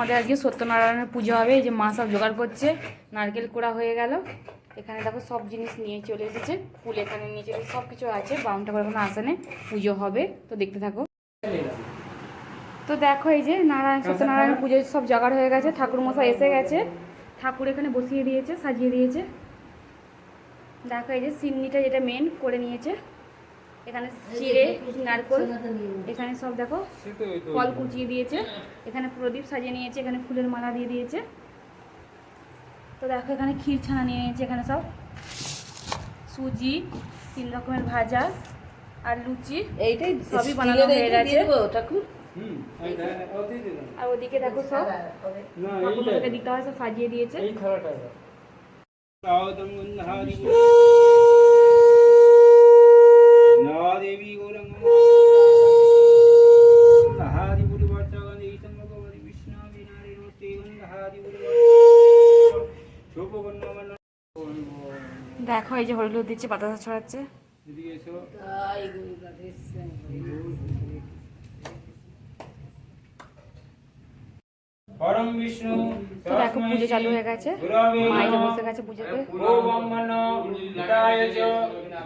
আমাদের আজকে সত্যনারায়ণের পুজো হবে, এই যে মা সব জোগাড় করছে, নারকেল কোড়া হয়ে গেল। এখানে দেখো সব জিনিস নিয়ে চলে এসেছে, ফুল এখানে নিয়ে চলে সব কিছু আছে বাউনটা করে কোনো আসেনে পুজো হবে, তো দেখতে থাকো। তো দেখো এই যে নারায়ণ সত্যনারায়ণ পুজো সব জোগাড় হয়ে গেছে ঠাকুর মশাই এসে গেছে, ঠাকুর এখানে বসিয়ে দিয়েছে, সাজিয়ে দিয়েছে। দেখো এই যে সিমনিটা যেটা মেন করে নিয়েছে। এখানে চিড়ে নারকল এখানে সব দেখো ফল কুচিয়ে দিয়েছে। এখানে প্রদীপ সাজিয়ে নিয়েছে এখানে ফুলের মালা দিয়ে দিয়েছে। তো দেখো এখানে ক্ষীর ছানা নিয়ে নিয়েছে এখানে সব। সুজি তিন রকমের ভাজা আর লুচি এইটাই সবই বানানো হয়ে গেছে। ঠাকুর। আর ওদিকে দেখো সব। না, ঠাকুর দিতে হয় সব সাজিয়ে দিয়েছে এই থালাটা দাও। তাওদম গন্ধহারি না দেবী গৌরঙ্গ গন্ধহারি গন্ধ গন্ধ দেখো এই যে হলুদ দিচ্ছে বাতাসা ছড়াচ্ছে। এদিকে এসো। তাই পরম বিষ্ণু তো দেখো পুজো চালু হয়ে গেছে। বসে গেছে পুজোতে। ও ব্রহ্মণ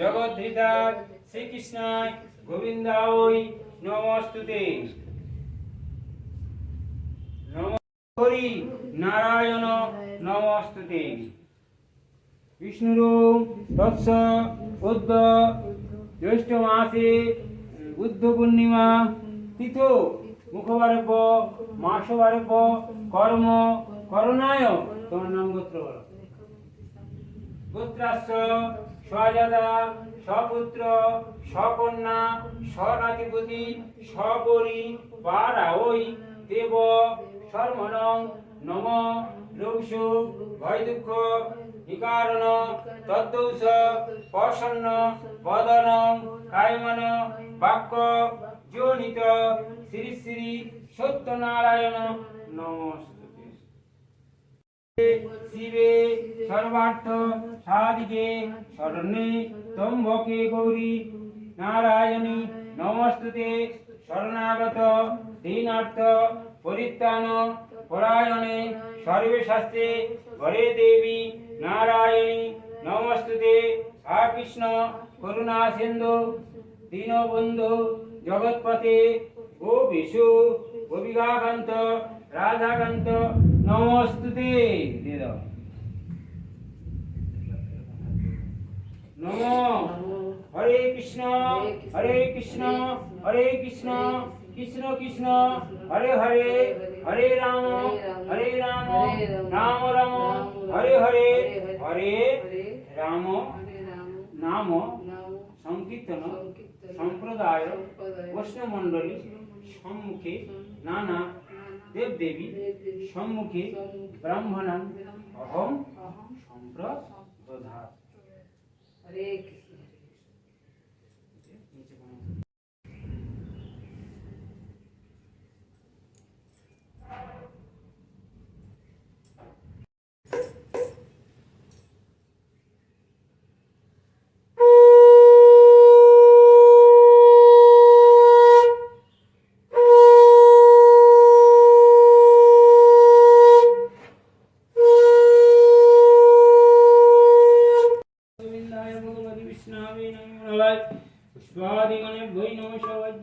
জগদ্ধিতার শ্রীকৃষ্ণায় গোবিন্দায় নমস্তুতে। নম হরি নারায়ণ নমস্তুতে। বিষ্ণুরু তৎস জ্যৈষ্ঠ মাসে বুদ্ধ পূর্ণিমা তীর্থ মুখবারব্য মাসবারব্য কর্ম, করণায় তোমার নাম গোত্র বলো। পুত্রাশ্চ স্বজাদা স্বপুত্র, স্বকন্যা, স্বনাতিপতি, স্বপরি পারা ওই দেব শর্মণং নম লৌসু ভয় দুঃখ নিকারণ, তদ্দৌষ, প্রসন্ন, বদন, কায়মন, বাক্য, জনিত শ্রী শ্রী সত্যনারায়ণ নমস্তুতে শিবে সর্বার্থ সাধিকে শরণ্যে তম্বকে গৌরী নারায়ণী নমস্তুতে শরণাগত দীনার্থ পরিত্রাণ পরায়ণে সর্বে শাস্ত্রে ঘরে দেবী নারায়ণী নমস্তুতে হা কৃষ্ণ করুণা সিন্ধু দীনবন্ধু জগৎপতে ও বিশু গোপিকাকান্ত রাধাকান্ত নমস্তুতে দিয়ে দাও। নম হরে কৃষ্ণ হরে কৃষ্ণ হরে কৃষ্ণ কৃষ্ণ কৃষ্ণ হরে হরে হরে রাম হরে রাম রাম রাম হরে হরে হরে রাম। নাম সংকীর্তন সম্প্রদায় সম্প্রদায় বৈষ্ণবমণ্ডলী সম্মুখে নানা দেবদেবী সম্মুখে ব্রাহ্মণাং অহম অহং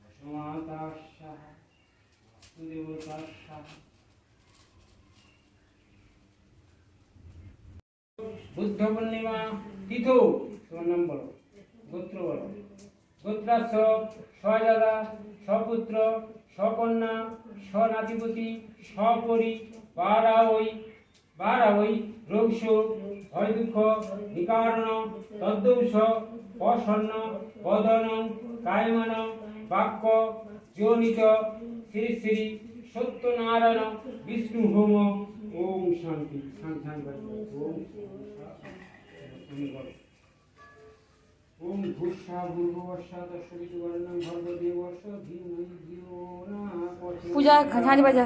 বসমাতা সাহা বাস্তুদেবতা সাহা। বুদ্ধ পূর্ণিমা তিথ তোমার নাম বলো গোত্র বলো। গোত্রাস স্বজাদা সপুত্র স্বকন্যা স্বনাতিপতি স্বপরি পারা ওই বারাবৈ রোগ শোক ভয় দুঃখ নিকারণ, তদ্দৌষ প্রসন্ন বদন, কায়মান, বাক্য, জনিত শ্রী শ্রী সত্যনারায়ণ, বিষ্ণু হোম, ওম শান্তি। শান্তি ওম ওম ভূষা ভূর্ভবর্ষা দশমিত বর্ণম ভর্গদেবর্ষ ধীমহি ধিয়ো না পূজা ঝাঁঝি বাজা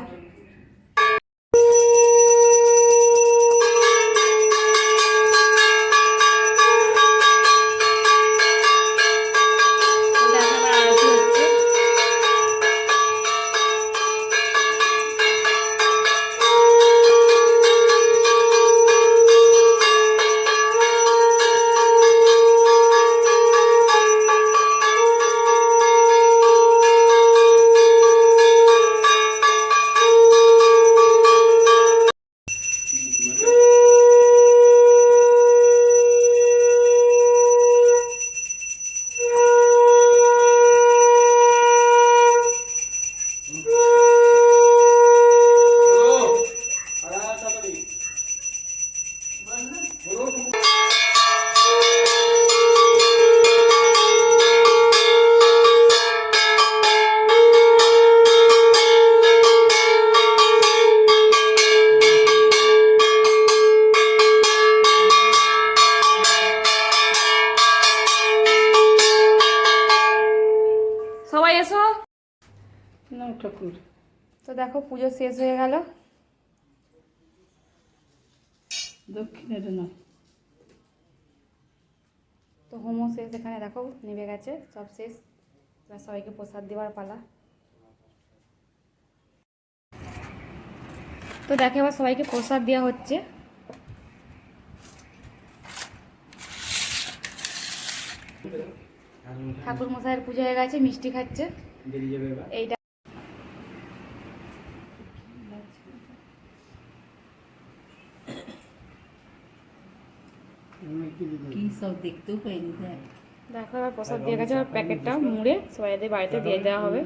ঠাকুর তো দেখো পুজো শেষ হয়ে গেল। দক্ষিণের না। তো হোমও শেষ এখানে দেখো নেমে গেছে সব শেষ। এবার সবাইকে প্রসাদ দেওয়ার পালা। তো দেখো এবার সবাইকে প্রসাদ দেওয়া হচ্ছে। ঠাকুর মশাইয়ের পুজো হয়ে গেছে মিষ্টি খাচ্ছে। এইটা কি সব দেখতেও পাইনি দেখ এবার প্রসাদ দিয়ে গেছে প্যাকেটটা মুড়ে সবাইদের বাড়িতে দিয়ে দেওয়া হবে।